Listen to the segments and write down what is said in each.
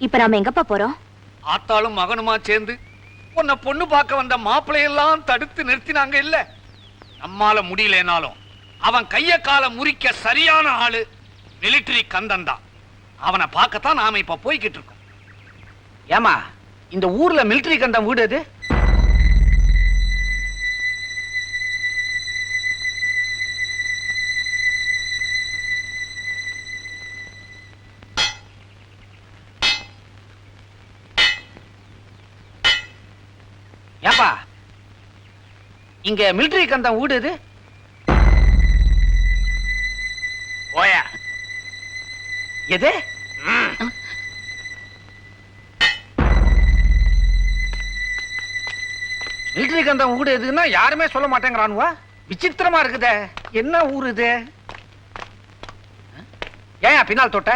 இப்ப நாம எங்கப்பா போறோம்? ஆத்தாளும் மகனுமா சேர்ந்து உன்னை பொண்ணு பார்க்க வந்த மாப்பிள்ளையெல்லாம் தடுத்து நிறுத்தினாங்க இல்ல? நம்மால முடியலனாலும் அவன் கைய கால முறிக்க சரியான ஆளு மிலிட்டரி கந்தன் தான். அவனை பார்க்கத்தான் நாம இப்ப போய்கிட்டு இருக்கோம். ஏமா இந்த ஊர்ல மிலிட்டரி கண்டம் வீடு எது? இங்க மிலிட்டரி கண்டம் வீடு எது? ஓயா எது மிலிட்டரி கண்டம் வீடு எதுன்னா யாருமே சொல்ல மாட்டேங்கிறானுவா? விசித்திரமா இருக்குதே. என்ன ஊர் இது? ஏன் பின்னால் தொட்ட?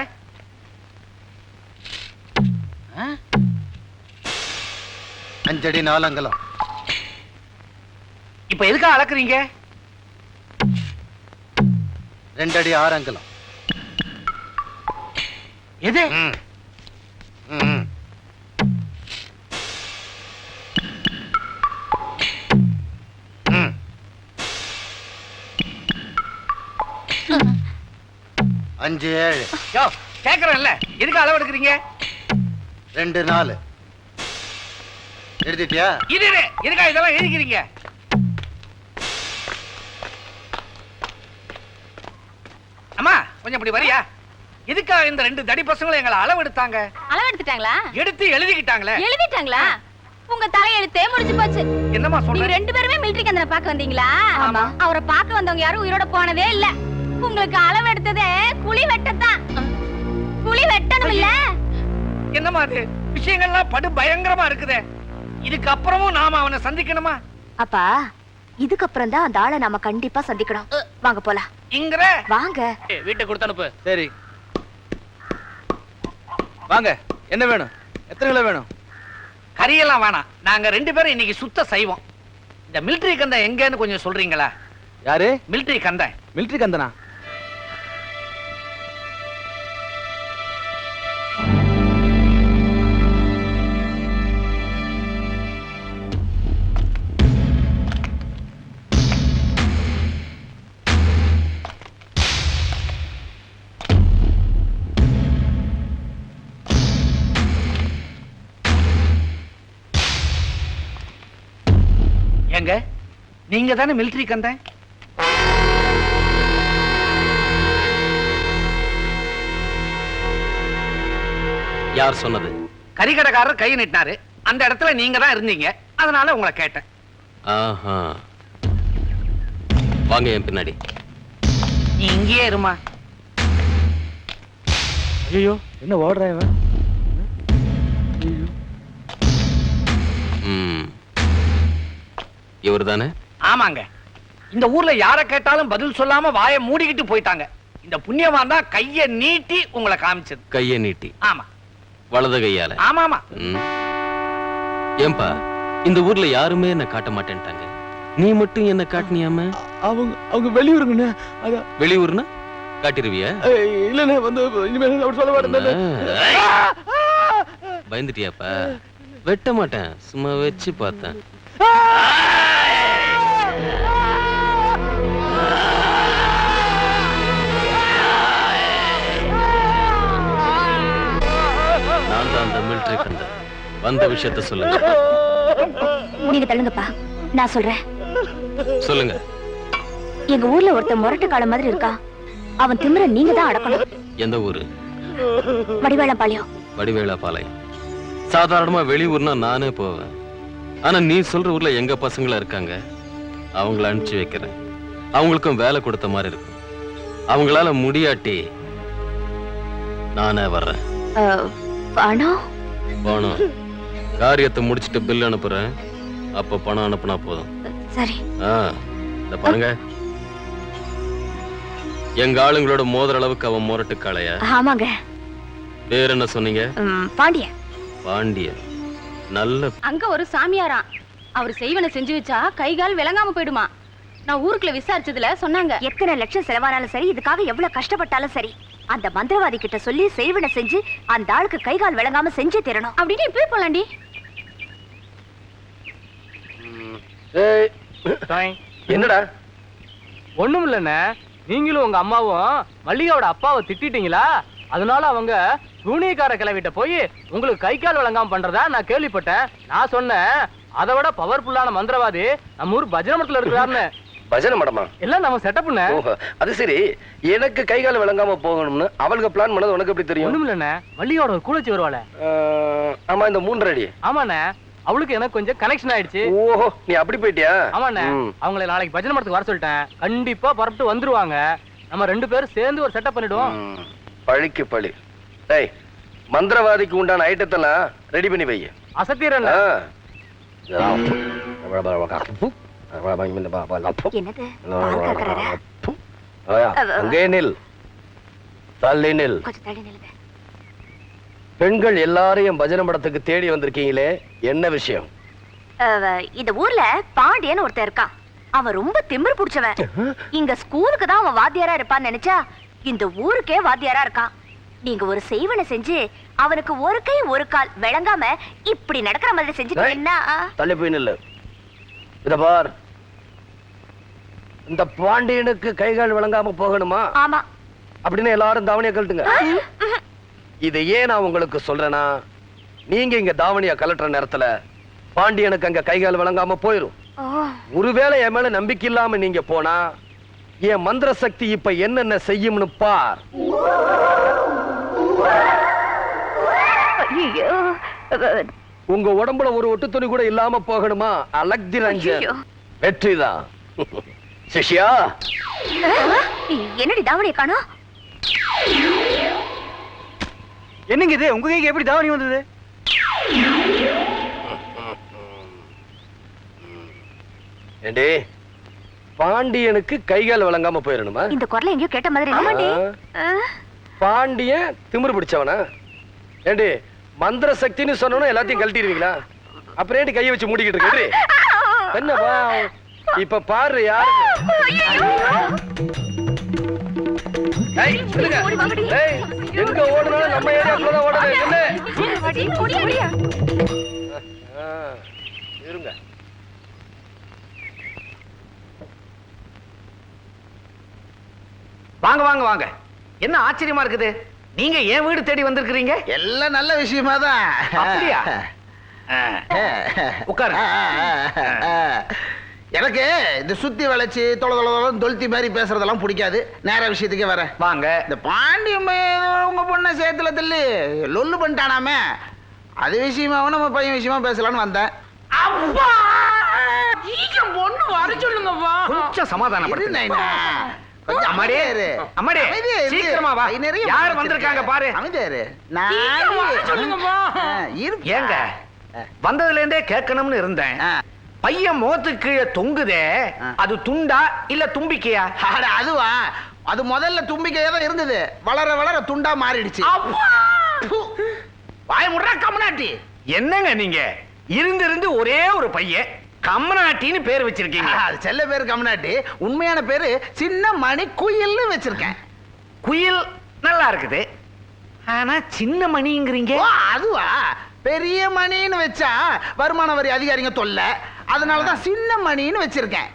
அஞ்சடி நாலங்கலம் இப்ப எதுக்காக அளக்குறீங்க? ரெண்டடி ஆறு அங்கலம். எது. அஞ்சு ஏழு. யோ கேக்குறேன்ல. எதுக்கு அளவு எடுக்கிறீங்க? ரெண்டு நாலு. எழுதிட்டியா? இது இது, எதுக்கா இதெல்லாம் எழுதிக்கிறீங்க? அம்மா கொஞ்சம் இப்படி வரியா? எதுக்கா இந்த ரெண்டு தடி பசங்களும் எங்களை அளவு எடுத்தாங்க அளவு எடுத்துட்டாங்களா எடுத்து எழுதிக்கிட்டாங்களே. எழுதிட்டாங்களா? உங்க தலையெழுத்தே முடிஞ்சு போச்சு. என்னம்மா நீங்க சொல்ற ரெண்டு பேருமே மிலிட்டரி கந்தனை பார்க்க வந்தீங்களா? ஆமா. அவரை பார்க்க வந்தவங்க யாரும் உயிரோட போனதே இல்ல. உங்களுக்கு அளவு எடுத்ததே குழி வெட்டத்தான். குழி வெட்டணும் இல்ல? என்னம்மா அது? விஷயங்கள்லாம் படு பயங்கரமா இருக்குதே. இதுக்கு அப்புறமும் நாம அவனை சந்திக்கணுமா? அப்பா இதுக்கப்புறம் தான் அந்த ஆளை நாம கண்டிப்பா சந்திக்கணும். வாங்க போலாம். இங்கிற. வாங்க. வீட்டை கொடுத்து அனுப்பு. சரி. வாங்க என்ன வேணும்? எத்தனை கிலோ வேணும்? கறியெல்லாம் வேணாம். நாங்க ரெண்டு பேரும் இன்னைக்கு சுத்த செய்வோம் இந்த மிலிட்டரி கந்தன் எங்கன்னு கொஞ்சம் சொல்றீங்களா? யாரு? மிலிட்டரி கந்தன். மிலிட்டரி கந்தனா? எங்க? நீங்க தானே மிலிட்டரி கந்தன் யார் சொன்னது? கறிக்கடைக்காரர் கை நீட்டினாரு. அந்த இடத்துல நீங்க தான் இருந்தீங்க. அதனால உங்களை கேட்டேன். ஆஹா. வாங்க என் பின்னாடி. நீ இங்கேயே இருமா. ஐயோ என்ன ஓடுறா இவன்? ஐயோ ம். இவர் தானே ஆமாங்க. இந்த ஊர்ல யார கேட்டாலும் பதில் சொல்லாம வாயை மூடிக்கிட்டு போயிட்டாங்க. இந்த புண்ணியவான் தான் கைய நீட்டி உங்களை காமிச்சது. கையை நீட்டி. ஆமா. வலது கையால? ஆமா ஆமா. ஏன்பா இந்த ஊர்ல யாருமே என்ன காட்ட மாட்டேன்ட்டாங்க. நீ மட்டும் என்ன காட்டினியாம? அவங்க அவங்க வெளியூருங்கண்ணே. அதான் வெளியூர்னா? காட்டிருவியா? இல்லண்ணே வந்து இனிமேல் அப்படி சொல்ல மாட்டேன். பயந்துட்டியாப்பா? வெட்ட மாட்டேன். சும்மா வச்சு பார்த்தேன். கண்டேன் வந்த விஷயத்த சொல்லுங்க. நீங்க தள்ளுங்கப்பா. நான் சொல்றேன். சொல்லுங்க. எங்க ஊர்ல ஒருத்தன் முரட்டு கால மாதிரி இருக்கா அவன் திமிர நீங்க தான் அடக்கணும். எந்த ஊரு? வடிவேளம்பாளையம் வடிவேலா பாளையம் சாதாரணமா வெளியூர்னா நானே போவேன். ஆனா நீ சொல்ற ஊர்ல எங்க பசங்களா இருக்காங்க அவங்கள அனுப்பிச்சு வைக்கிறேன். அவங்களுக்கும் வேலை கொடுத்த மாதிரி இருக்கும். அவங்களால முடியாட்டி நானே வர்றேன். பணம் பணம் காரியத்தை முடிச்சிட்டு பில் அனுப்புறேன். அப்ப பணம் அனுப்புனா போதும். சரி. ஆ இந்த பாருங்க. எங்க ஆளுங்களோட மோதுற அளவுக்கு அவன் முரட்டு காளையா ஆமாங்க. வேற என்ன சொன்னீங்க? ம், பாண்டியன். பாண்டியன். நல்ல அங்க ஒரு சாமியாராம். அவர் செய்வன செஞ்சு வச்சா கை கால் விளங்காம போயிடுமா. நான் ஊருக்குள்ள விசாரிச்சதுல சொன்னாங்க. எத்தனை லட்சம் செலவானாலும் சரி இதுக்காக எவ்வளவு கஷ்டப்பட்டாலும் சரி. அந்த மந்திரவாதி கிட்ட சொல்லி செய்வன செஞ்சு அந்த ஆளுக்கு கை கால் விளங்காம செஞ்சே தரணும். அப்படின்னு இப்பவே போலாண்டி. என்னடா? ஒண்ணும் இல்லண்ணே. நீங்களும் உங்க அம்மாவும் மல்லிகாவோட அப்பாவை திட்டிட்டீங்களா? அதனால அவங்க சூனியக்கார கிளவிட்ட போய் உங்களுக்கு கை கால் வழங்காம பண்றதா நான் கேள்விப்பட்டேன். நான் சொன்னேன் அதை விட பவர்ஃபுல்லான மந்திரவாதி நம்ம ஊர் பஜனை மடத்துல இருக்கிறாருன்னு. பஜனை மடமா? எல்லாம் நம்ம செட்டப்னு ஓஹோ அது சரி. எனக்கு கை கால் விளங்காம போகணும்னு அவளுக்கு பிளான் பண்ணது உனக்கு எப்படி தெரியும்? ஒண்ணும் இல்லண்ணே மல்லிகாவோட ஒரு கூலச்சி வருவாளே. ஆமா இந்த மூன்றரை அடி ஆமாண்ணே. அவளுக்கு எனக்கு கொஞ்சம் கனெக்ஷன் ஆயிடுச்சு. ஓஹோ நீ அப்படி போயிட்டியா? ஆமாண்ணே. அவங்கள நாளைக்கு பஜனை மடத்துக்கு வர சொல்லிட்டேன். கண்டிப்பா புறப்பட்டு வந்துருவாங்க. நம்ம ரெண்டு பேரும் சேர்ந்து ஒரு செட்டப் பண்ணிடுவோம். பழிக்கு பழி. டேய் மந்திரவாதிக்கு உண்டான ஐட்டத்தெல்லாம் ரெடி பண்ணி வை. அசத்திரண்ண ஆ. என்னது பால் கறக்கறாரா? அங்கே நில் தள்ளி நில் கொஞ்சம் தள்ளி நில்லுங்க பெண்கள் எல்லாரையும் பஜனை படத்துக்கு தேடி வந்திருக்கீங்களே என்ன விஷயம் இந்த ஊர்ல பாண்டியன் ஒருத்தர் இருக்கான் அவன் ரொம்ப திமிர் பிடிச்சவன் இங்க ஸ்கூலுக்கு தான் அவன் வாத்தியாரா இருப்பான்னு நினைச்சா இந்த ஊருக்கே வாத்தியாரா இருக்கான் நீங்க ஒரு செய்வனை செஞ்சு அவனுக்கு ஒரு கை ஒரு கால் விளங்காம இப்படி நடக்கிற மாதிரி செஞ்சுட்டீங்கன்னா தள்ளி போய் நில்லு இத பார் இந்த பாண்டியனுக்கு கைகால் விளங்காம போகணுமா? ஆமா. அப்படின்னு எல்லாரும் தாவணியை கழட்டுங்க. இது ஏன் நான் உங்களுக்கு சொல்றேன்னா நீங்க இங்க தாவணியா கலட்டுற நேரத்துல பாண்டியனுக்கு அங்க கைகால் விளங்காம போயிரும். ஒருவேளை என் மேல நம்பிக்கை இல்லாம நீங்க போனா என் மந்திர சக்தி இப்ப என்னென்ன செய்யும்னு பார். உங்க உடம்புல ஒரு ஒட்டு துணி கூட இல்லாம போகணுமா? அலக்தி ரஞ்சன். வெற்றிதான். சிஷ்யா? என்னடி தாவணியை காணோம் என்னங்க இது? உங்க கைக்கு எப்படி தாவணி வந்தது? ஏண்டி பாண்டியனுக்கு கைகால் விளங்காம போயிடணுமா இந்த குரலை எங்கேயோ கேட்ட மாதிரி இல்ல? ஆ. ஆ. பாண்டியன் திமிரு பிடிச்சவனா? ஏண்டி மந்திர சக்தின்னு சொன்னோன்னா எல்லாத்தையும் கழட்டிடுவீங்களா? அப்புறம் ஏண்டி கையை வச்சு மூடிக்கிட்டு இருக்கு என்னப்பா? இப்ப பாரு யாரு? எங்க ஓடுனாலும் நம்ம ஏரியாக்குள்ள தான் ஓடுது. நில்லு. அடி, ஓடி, ஓடியா. ஆ, இருங்க. வாங்க வாங்க வாங்க. என்ன ஆச்சரியமா இருக்குது? நீங்க ஏன் வீடு தேடி வந்திருக்கிறீங்க? எல்லாம் நல்ல விஷயமா தான் அப்படியா? உட்காரு எனக்கு இந்த சுத்தி வளைச்சு தொலை தொலை தொல்த்தி மாதிரி பேசுறதெல்லாம் பிடிக்காது. நேர விஷயத்துக்கே வரேன். வாங்க. இந்த பாண்டியம் உங்க பொண்ணை சேத்துல தள்ளி லொல்லு பண்ணிட்டானாமே. அது விஷயமாவும் நம்ம பையன் விஷயமா பேசலாம்னு வந்தேன். பொண்ணு வர சொல்லுங்கப்பா. கொஞ்சம் சமாதானப்படுத்து அம்மாடியே. அம்மாடியே. சீக்கிரமா வா. யார் வந்திருக்காங்க. பாரு. அமைதியா இரு. சீக்கிரம் வர நான் சொல்லுங்கப்பா. ஏங்க வந்ததுல இருந்தே கேட்கணும்னு இருந்தேன். பையன் முகத்துக்கு கீழே தொங்குதே. அது துண்டா இல்ல தும்பிக்கையா? அதுவா. அது முதல்ல தும்பிக்கையா தான் இருந்தது. வளர வளர துண்டா மாறிடுச்சு. வாய முடுறா கம்னாட்டி என்னங்க நீங்க? இருந்து இருந்து ஒரே ஒரு பையன் கம்மநாட்டின்னு பேர் வச்சிருக்கீங்க. அது செல்ல பேரு கம்னாட்டி உண்மையான பேரு சின்ன மணி குயில்னு வச்சிருக்கேன். குயில் நல்லா இருக்குது. ஆனா சின்ன மணிங்கிறீங்க? அதுவா. பெரிய மணின்னு வச்சா வருமான வரி அதிகாரிங்க தொல்ல. அதனாலதான் சின்ன மணின்னு வச்சிருக்கேன்.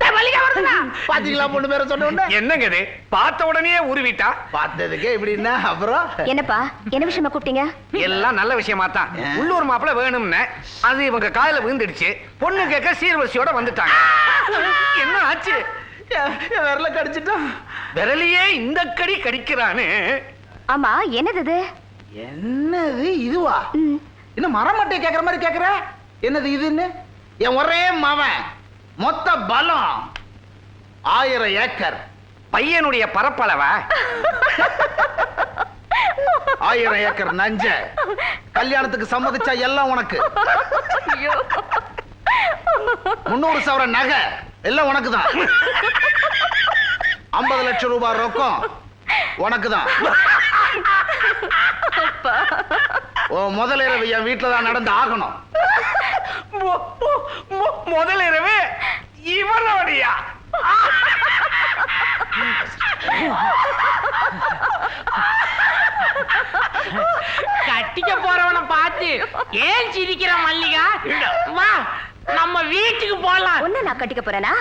டேய், மல்லிகா வருதுடா. பாத்தீங்களா பொண்ணு பேரை சொன்ன என்னங்க இது? பார்த்த உடனே உருவிட்டா? பார்த்ததுக்கே இப்படின்னா அப்புறம்? என்னப்பா என்ன விஷயமா கூப்பிட்டீங்க? எல்லாம் நல்ல விஷயமா தான். உள்ளூர் மாப்பிள வேணும்னு. அது இவங்க காதுல விழுந்துடுச்சு. பொண்ணு கேட்க சீர்வரிசையோட வந்துட்டாங்க. என்ன ஆச்சு? விரல கடிச்சிட்டோம். விரலையே இந்த கடி கடிக்கிறான்னு ஆமா என்னது என்னது இதுவா. இன்னும் மரமட்டை கேக்குற மாதிரி கேக்குற? என்னது இதுன்னு? என் ஒரே மவன். மொத்த பலம் ஆயிரம் ஏக்கர். பையனுடைய பரப்பளவ? ஆயிரம் ஏக்கர் நஞ்ச. கல்யாணத்துக்கு சம்மதிச்சா எல்லாம் உனக்கு. முன்னூறு சவரன் நகை எல்லாம் உனக்கு தான் ஐம்பது லட்சம் ரூபாய் ரொக்கம் உனக்கு தான் ஓ முதல் இரவு என் வீட்டுல தான் நடந்து ஆகணும். முதல் இரவு இவனுடைய கட்டிக்க போறவன பார்த்து ஏன் சிரிக்கிற மல்லிகா? வா நம்ம வீட்டுக்கு போலாம். ஒன்னு நான் கட்டிக்க போறேனா?